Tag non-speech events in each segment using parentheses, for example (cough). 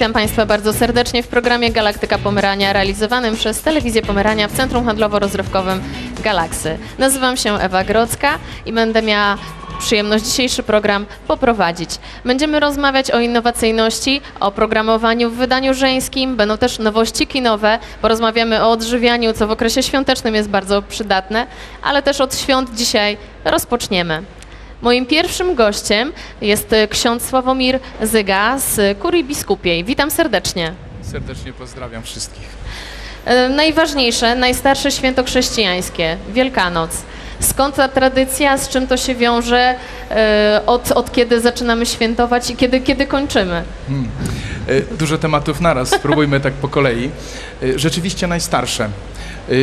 Witam Państwa bardzo serdecznie w programie Galaktyka Pomerania realizowanym przez Telewizję Pomerania w Centrum Handlowo-Rozrywkowym Galaksy. Nazywam się Ewa Grodzka i będę miała przyjemność dzisiejszy program poprowadzić. Będziemy rozmawiać o innowacyjności, o programowaniu w wydaniu żeńskim, będą też nowości kinowe, porozmawiamy o odżywianiu, co w okresie świątecznym jest bardzo przydatne, ale też od świąt dzisiaj rozpoczniemy. Moim pierwszym gościem jest e, ksiądz Sławomir Zyga z Kurii Biskupiej. Witam serdecznie. Serdecznie pozdrawiam wszystkich. E, Najważniejsze, najstarsze święto chrześcijańskie, Wielkanoc. Skąd ta tradycja, z czym to się wiąże, e, od, od kiedy zaczynamy świętować i kiedy, kiedy kończymy? E, Dużo tematów naraz, spróbujmy tak po kolei. Rzeczywiście najstarsze.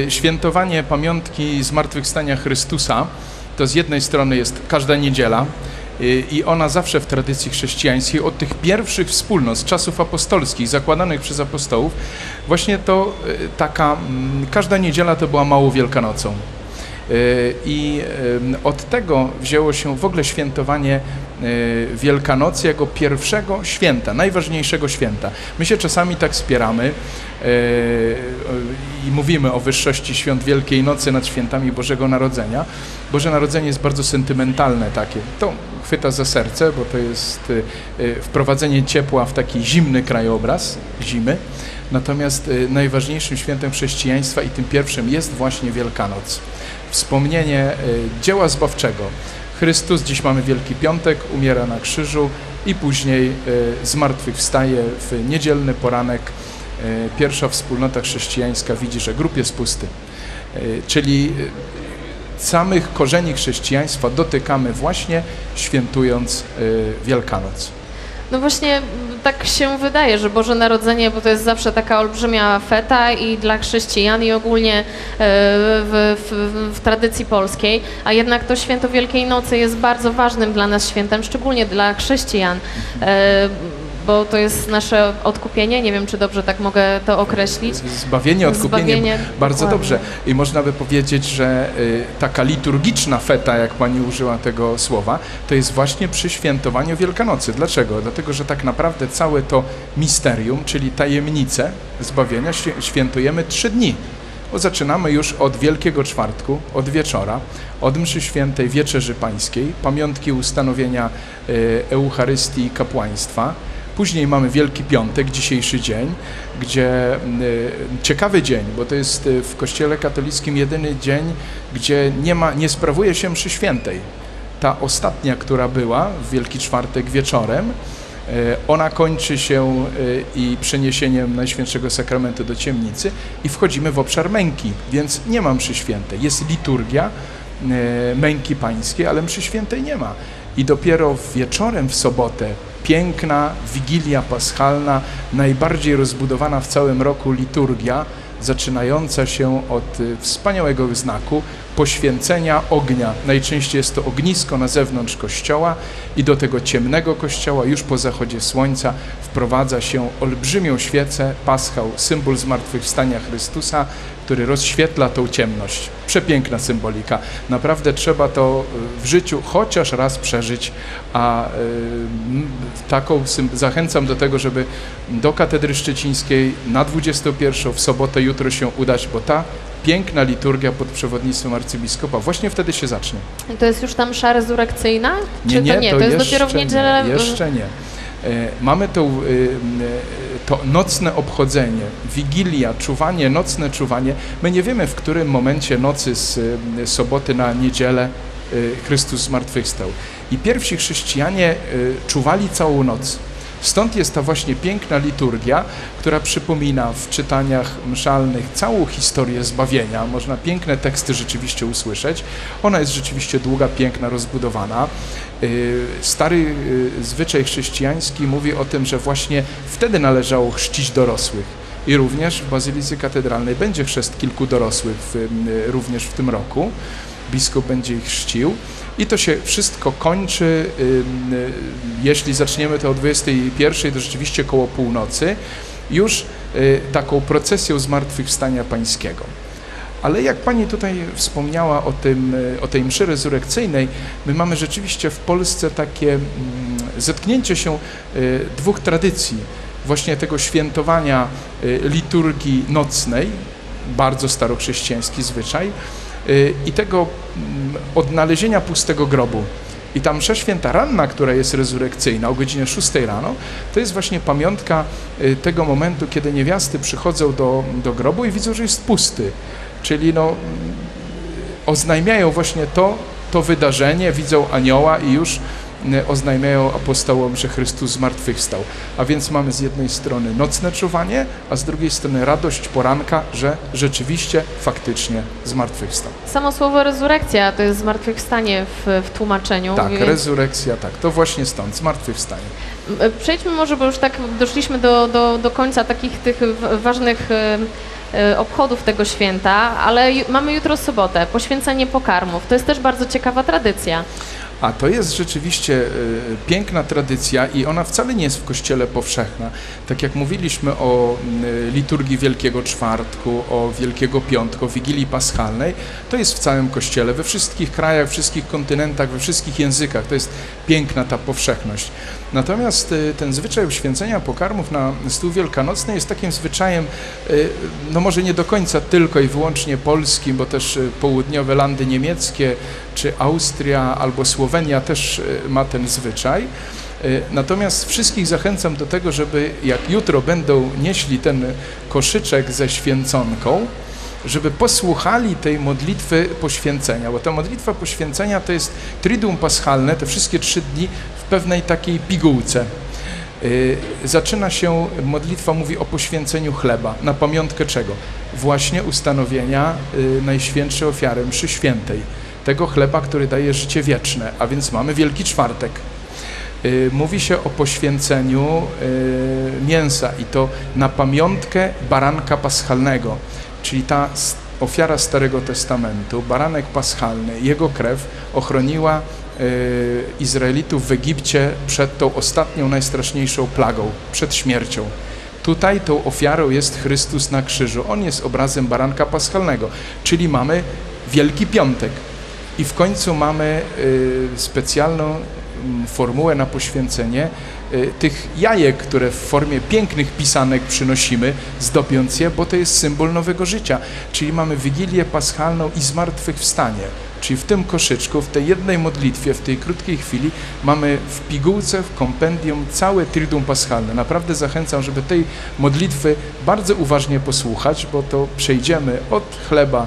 Świętowanie pamiątki zmartwychwstania Chrystusa to z jednej strony jest każda niedziela e, i ona zawsze w tradycji chrześcijańskiej od tych pierwszych wspólnot z czasów apostolskich zakładanych przez apostołów właśnie to e, taka mm, każda niedziela to była mało Wielkanocą. Y, I y, od tego wzięło się w ogóle świętowanie y, Wielkanocy jako pierwszego święta, najważniejszego święta. My się czasami tak spieramy y, i mówimy o wyższości świąt Wielkiej Nocy nad świętami Bożego Narodzenia. Boże Narodzenie jest bardzo sentymentalne takie. To chwyta za serce, bo to jest y, y, wprowadzenie ciepła w taki zimny krajobraz zimy. Natomiast y, najważniejszym świętem chrześcijaństwa i tym pierwszym jest właśnie Wielkanoc wspomnienie y, dzieła zbawczego. Chrystus, dziś mamy Wielki Piątek, umiera na krzyżu i później y, zmartwychwstaje w niedzielny poranek. Y, Pierwsza wspólnota chrześcijańska widzi, że grób jest pusty. Y, Czyli samych korzeni chrześcijaństwa dotykamy właśnie świętując Wielkanoc. No właśnie tak się wydaje, że Boże Narodzenie, bo to jest zawsze taka olbrzymia feta i dla chrześcijan i ogólnie e, w, w, w tradycji polskiej, a jednak to święto Wielkiej Nocy jest bardzo ważnym dla nas świętem, szczególnie dla chrześcijan. Bo to jest nasze odkupienie, nie wiem czy dobrze tak mogę to określić. Zbawienie, odkupienie, Zbawienie, bardzo dokładnie. dobrze. I można by powiedzieć, że y, taka liturgiczna feta, jak pani użyła tego słowa, to jest właśnie przy świętowaniu Wielkanocy. Dlaczego? Dlatego, że tak naprawdę całe to misterium, czyli tajemnicę zbawienia świętujemy trzy dni. Bo zaczynamy już od Wielkiego Czwartku, od wieczora, od mszy świętej Wieczerzy Pańskiej, pamiątki ustanowienia y, Eucharystii i kapłaństwa. Później mamy Wielki Piątek, dzisiejszy dzień, gdzie y, ciekawy dzień, bo to jest y, w Kościele katolickim jedyny dzień, gdzie nie, ma, nie sprawuje się mszy świętej. Ta ostatnia, która była w Wielki Czwartek wieczorem, y, ona kończy się i przeniesieniem Najświętszego Sakramentu do ciemnicy i wchodzimy w obszar męki, więc nie ma mszy świętej. Jest liturgia męki pańskiej, ale mszy świętej nie ma. I dopiero wieczorem w sobotę piękna Wigilia Paschalna, najbardziej rozbudowana w całym roku liturgia, zaczynająca się od y, wspaniałego znaku poświęcenia ognia. Najczęściej jest to ognisko na zewnątrz kościoła i do tego ciemnego kościoła już po zachodzie słońca wprowadza się olbrzymią świecę, paschał, symbol zmartwychwstania Chrystusa, który rozświetla tą ciemność. Przepiękna symbolika. Naprawdę trzeba to y, w życiu chociaż raz przeżyć, a y, taką zachęcam do tego, żeby do Katedry Szczecińskiej na 21 w sobotę jutro się udać, bo ta piękna liturgia pod przewodnictwem arcybiskupa właśnie wtedy się zacznie. To jest już tam msza rezurekcyjna? Czy to nie? To, jest dopiero w niedzielę. Nie, jeszcze nie. E, Mamy to, y, y, to nocne obchodzenie, wigilia, czuwanie, nocne czuwanie. My nie wiemy, w którym momencie nocy z soboty na niedzielę Chrystus zmartwychwstał. I pierwsi chrześcijanie czuwali całą noc. Stąd jest ta właśnie piękna liturgia, która przypomina w czytaniach mszalnych całą historię zbawienia. Można piękne teksty rzeczywiście usłyszeć. Ona jest rzeczywiście długa, piękna, rozbudowana. Y, Stary y, zwyczaj chrześcijański mówi o tym, że właśnie wtedy należało chrzcić dorosłych. I również w Bazylice Katedralnej będzie chrzest kilku dorosłych w, y, również w tym roku. Biskup będzie ich chrzcił. I to się wszystko kończy, y, jeśli zaczniemy to o 21, to rzeczywiście koło północy, już y, taką procesją zmartwychwstania pańskiego. Ale jak Pani tutaj wspomniała o, tym, y, o tej mszy rezurekcyjnej, my mamy rzeczywiście w Polsce takie mm, zetknięcie się dwóch tradycji. właśnie tego świętowania liturgii nocnej, bardzo starochrześcijański zwyczaj, i tego mm, odnalezienia pustego grobu. I ta msza święta ranna, która jest rezurekcyjna o godzinie 6 rano, to jest właśnie pamiątka y, tego momentu, kiedy niewiasty przychodzą do, do grobu i widzą, że jest pusty. Czyli no, mm, oznajmiają właśnie to, to wydarzenie, widzą anioła i już y, oznajmiają apostołom, że Chrystus zmartwychwstał. A więc mamy z jednej strony nocne czuwanie, a z drugiej strony radość poranka, że rzeczywiście, faktycznie zmartwychwstał. Samo słowo rezurekcja to jest zmartwychwstanie w, w tłumaczeniu. Tak, więc- rezurekcja, tak, to właśnie stąd, zmartwychwstanie. Przejdźmy może, bo już tak doszliśmy do, do, do końca takich tych ważnych e, e, obchodów tego święta, ale mamy jutro sobotę, poświęcenie pokarmów. To jest też bardzo ciekawa tradycja. A to jest rzeczywiście y, piękna tradycja i ona wcale nie jest w Kościele powszechna. Tak jak mówiliśmy o y, liturgii Wielkiego Czwartku, o Wielkiego Piątku, o Wigilii Paschalnej, to jest w całym Kościele, we wszystkich krajach, wszystkich kontynentach, we wszystkich językach. To jest piękna ta powszechność. Natomiast y, ten zwyczaj uświęcenia pokarmów na stół wielkanocny jest takim zwyczajem, no może nie do końca tylko i wyłącznie polskim, bo też południowe landy niemieckie, czy Austria albo Słowenia też y, ma ten zwyczaj. Y, Natomiast wszystkich zachęcam do tego, żeby jak jutro będą nieśli ten koszyczek ze święconką, żeby posłuchali tej modlitwy poświęcenia, bo ta modlitwa poświęcenia to jest triduum paschalne, te wszystkie trzy dni w pewnej takiej pigułce. Y, Zaczyna się, modlitwa mówi o poświęceniu chleba. Na pamiątkę czego? Właśnie ustanowienia Najświętszej ofiary, mszy świętej. Tego chleba, który daje życie wieczne, a więc mamy Wielki Czwartek. Y, Mówi się o poświęceniu y, mięsa i to na pamiątkę baranka paschalnego, czyli ta ofiara Starego Testamentu, baranek paschalny, jego krew ochroniła y, Izraelitów w Egipcie przed tą ostatnią, najstraszniejszą plagą, przed śmiercią. Tutaj tą ofiarą jest Chrystus na krzyżu. On jest obrazem baranka paschalnego, czyli mamy Wielki Piątek. I w końcu mamy y, specjalną mm, formułę na poświęcenie y, tych jajek, które w formie pięknych pisanek przynosimy, zdobiąc je, bo to jest symbol nowego życia. Czyli mamy Wigilię Paschalną i zmartwychwstanie. Czyli w tym koszyczku, w tej jednej modlitwie, w tej krótkiej chwili mamy w pigułce, w kompendium całe Triduum Paschalne. Naprawdę zachęcam, żeby tej modlitwy bardzo uważnie posłuchać, bo to przejdziemy od chleba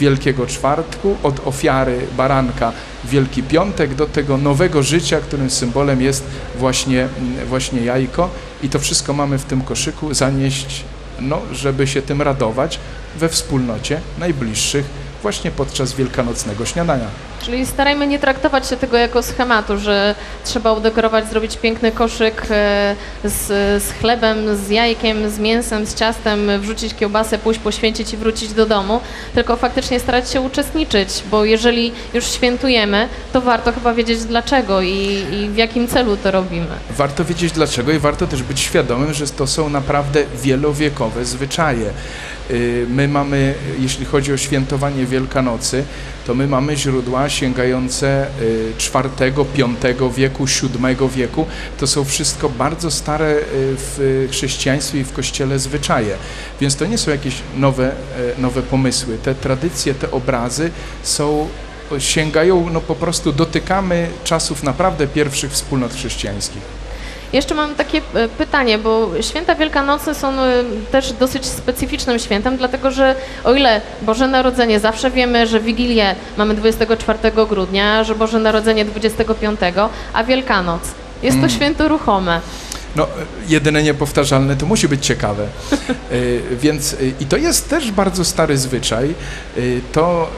Wielkiego Czwartku, od ofiary baranka Wielki Piątek do tego nowego życia, którym symbolem jest właśnie, mm, właśnie jajko i to wszystko mamy w tym koszyku zanieść, no, żeby się tym radować we wspólnocie najbliższych właśnie podczas wielkanocnego śniadania. Czyli starajmy nie traktować się tego jako schematu, że trzeba udekorować, zrobić piękny koszyk e, z, z chlebem, z jajkiem, z mięsem, z ciastem, wrzucić kiełbasę, pójść poświęcić i wrócić do domu, tylko faktycznie starać się uczestniczyć, bo jeżeli już świętujemy, to warto chyba wiedzieć dlaczego i, i w jakim celu to robimy. Warto wiedzieć dlaczego i warto też być świadomym, że to są naprawdę wielowiekowe zwyczaje. Y, My mamy, jeśli chodzi o świętowanie Wielkanocy, to my mamy źródła sięgające IV, V wieku, VII wieku. To są wszystko bardzo stare y, w chrześcijaństwie i w Kościele zwyczaje. Więc to nie są jakieś nowe, e, nowe pomysły. Te tradycje, te obrazy są sięgają, no po prostu dotykamy czasów naprawdę pierwszych wspólnot chrześcijańskich. Jeszcze mam takie e, pytanie, bo święta wielkanocne są e, też dosyć specyficznym świętem, dlatego że o ile Boże Narodzenie zawsze wiemy, że Wigilię mamy 24 grudnia, że Boże Narodzenie 25, a Wielkanoc jest to święto ruchome. No, jedyne niepowtarzalne to musi być ciekawe. Y, Więc y, i to jest też bardzo stary zwyczaj. Y, To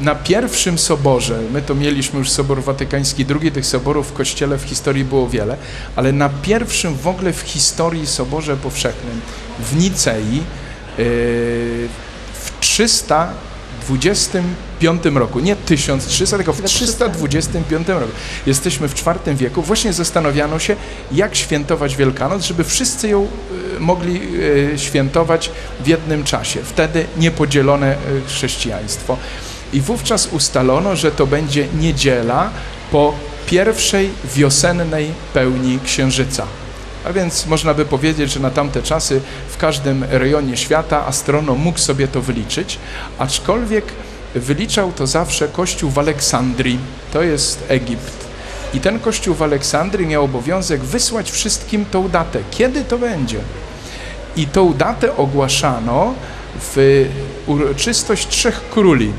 na pierwszym soborze, my to mieliśmy już Sobor Watykański II, tych soborów w Kościele w historii było wiele, ale na pierwszym w ogóle w historii Soborze Powszechnym w Nicei w 325 roku, nie 1300, tylko w Tylko 325 roku. Jesteśmy w IV wieku. Właśnie zastanawiano się, jak świętować Wielkanoc, żeby wszyscy ją y, mogli y, świętować w jednym czasie. Wtedy niepodzielone y, chrześcijaństwo. I wówczas ustalono, że to będzie niedziela po pierwszej wiosennej pełni księżyca. A więc można by powiedzieć, że na tamte czasy w każdym rejonie świata astronom mógł sobie to wyliczyć, aczkolwiek wyliczał to zawsze kościół w Aleksandrii, to jest Egipt. I ten kościół w Aleksandrii miał obowiązek wysłać wszystkim tą datę, kiedy to będzie. I tą datę ogłaszano w uroczystość Trzech Króli.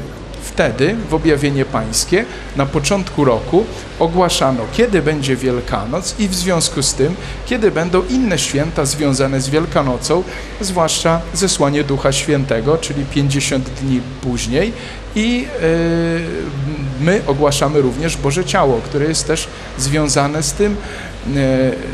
Wtedy w objawienie pańskie na początku roku ogłaszano, kiedy będzie Wielkanoc i w związku z tym, kiedy będą inne święta związane z Wielkanocą, zwłaszcza zesłanie Ducha Świętego, czyli 50 dni później. I e, my ogłaszamy również Boże Ciało, które jest też związane z tym,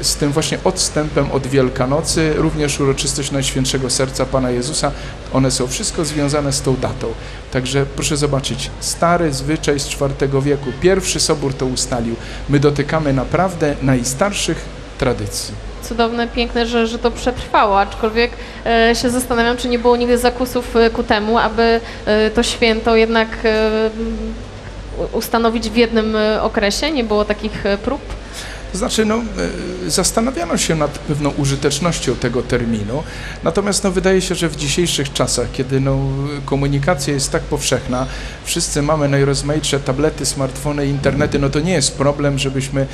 z tym właśnie odstępem od Wielkanocy, również uroczystość Najświętszego Serca Pana Jezusa. One są wszystko związane z tą datą. Także proszę zobaczyć, stary zwyczaj z IV wieku, pierwszy sobór to ustalił. My dotykamy naprawdę najstarszych tradycji. Cudowne, piękne, że, że to przetrwało, aczkolwiek e, się zastanawiam, czy nie było nigdy zakusów e, ku temu, aby e, to święto jednak e, ustanowić w jednym e, okresie. Nie było takich e, prób. To znaczy, no, e, zastanawiano się nad pewną użytecznością tego terminu, natomiast no, wydaje się, że w dzisiejszych czasach, kiedy no, komunikacja jest tak powszechna, wszyscy mamy najrozmaitsze tablety, smartfony, internety, no to nie jest problem, żebyśmy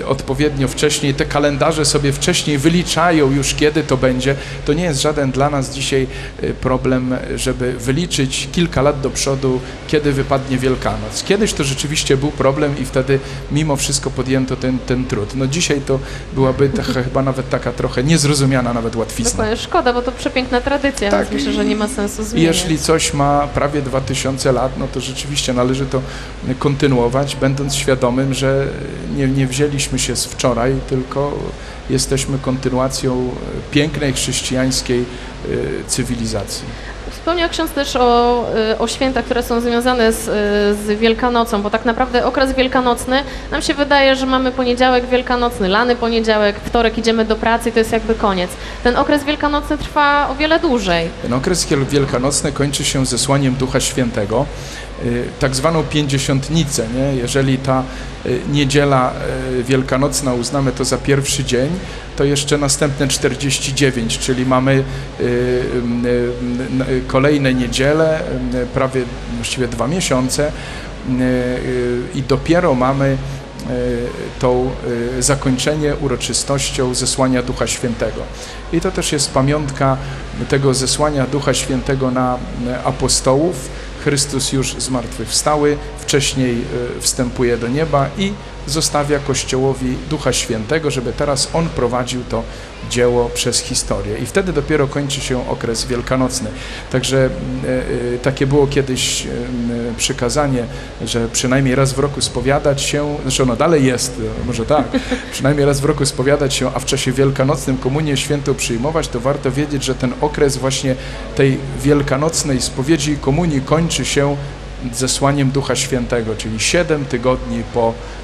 e, odpowiednio wcześniej, te kalendarze sobie wcześniej wyliczają już kiedy to będzie. To nie jest żaden dla nas dzisiaj e, problem, żeby wyliczyć kilka lat do przodu, kiedy wypadnie Wielkanoc. Kiedyś to rzeczywiście był problem i wtedy mimo wszystko podjęto ten, ten trud. No dzisiaj to byłaby taka, chyba nawet taka trochę niezrozumiana nawet łatwizna. Dokładnie, szkoda, bo to przepiękna tradycja, Tak, więc myślę, że nie ma sensu zmieniać. jeśli coś ma prawie 2000 lat, no to rzeczywiście należy to kontynuować, będąc świadomym, że nie, nie wzięliśmy się z wczoraj, tylko jesteśmy kontynuacją pięknej chrześcijańskiej e, cywilizacji. Wspomniał ksiądz też o, y, o świętach, które są związane z, y, z Wielkanocą, bo tak naprawdę okres wielkanocny, nam się wydaje, że mamy poniedziałek wielkanocny, lany poniedziałek, wtorek idziemy do pracy i to jest jakby koniec. Ten okres wielkanocny trwa o wiele dłużej. Ten okres wiel- wielkanocny kończy się zesłaniem Ducha Świętego, tak zwaną pięćdziesiątnicę. Nie? Jeżeli ta y, niedziela y, wielkanocna uznamy to za pierwszy dzień, to jeszcze następne 49, czyli mamy y, y, y, y, kolejne niedziele, y, prawie właściwie dwa miesiące y, y, i dopiero mamy y, tą y, zakończenie uroczystością zesłania Ducha Świętego. I to też jest pamiątka tego zesłania Ducha Świętego na y, apostołów. Chrystus już zmartwychwstały, wcześniej y, wstępuje do nieba i zostawia Kościołowi Ducha Świętego, żeby teraz On prowadził to dzieło przez historię. I wtedy dopiero kończy się okres wielkanocny. Także y, y, takie było kiedyś y, przykazanie, że przynajmniej raz w roku spowiadać się, zresztą ono dalej jest, może tak, (laughs) przynajmniej raz w roku spowiadać się, a w czasie wielkanocnym komunię świętą przyjmować, to warto wiedzieć, że ten okres właśnie tej wielkanocnej spowiedzi i komunii kończy się zesłaniem Ducha Świętego, czyli siedem tygodni po e,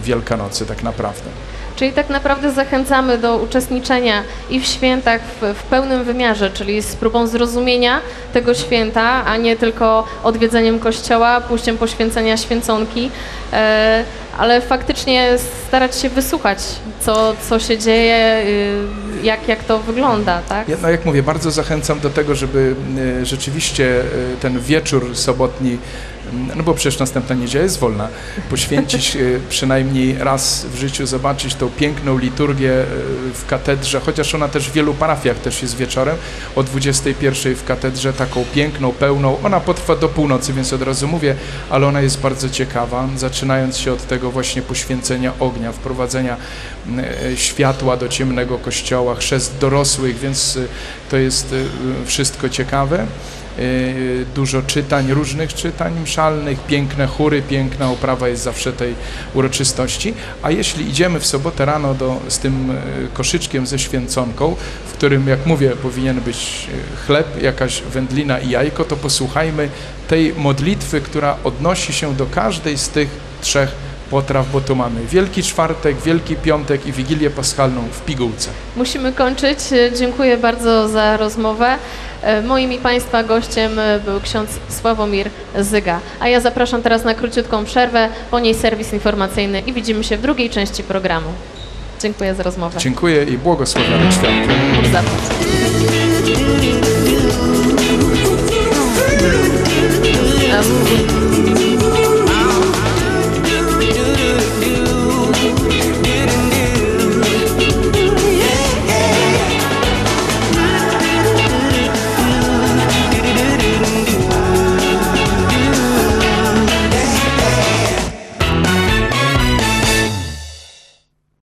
Wielkanocy tak naprawdę. Czyli tak naprawdę zachęcamy do uczestniczenia i w świętach w, w pełnym wymiarze, czyli z próbą zrozumienia tego święta, a nie tylko odwiedzeniem kościoła, pójściem poświęcenia święconki, e, ale faktycznie starać się wysłuchać, co, co się dzieje, y, jak, jak to wygląda, tak? Ja, no jak mówię, bardzo zachęcam do tego, żeby e, rzeczywiście e, ten wieczór sobotni, no bo przecież następna niedziela jest wolna, poświęcić e, (laughs) przynajmniej raz w życiu, zobaczyć tą piękną liturgię e, w katedrze, chociaż ona też w wielu parafiach też jest wieczorem, o 21 w katedrze, taką piękną, pełną, ona potrwa do północy, więc od razu mówię, ale ona jest bardzo ciekawa, zaczynając się od tego właśnie poświęcenia ognia, wprowadzenia e, światła do ciemnego kościoła, chrzest dorosłych, więc y, to jest y, wszystko ciekawe. Y, Dużo czytań, różnych czytań mszalnych, piękne chóry, piękna oprawa jest zawsze tej uroczystości. A jeśli idziemy w sobotę rano do, z tym y, koszyczkiem ze święconką, w którym, jak mówię, powinien być y, chleb, jakaś wędlina i jajko, to posłuchajmy tej modlitwy, która odnosi się do każdej z tych trzech potraw, bo tu mamy Wielki Czwartek, Wielki Piątek i Wigilię Paschalną w pigułce. Musimy kończyć. Dziękuję bardzo za rozmowę. E, Moim i Państwa gościem e, był ksiądz Sławomir Zyga. A ja zapraszam teraz na króciutką przerwę, po niej serwis informacyjny i widzimy się w drugiej części programu. Dziękuję za rozmowę. Dziękuję i błogosławiony. A,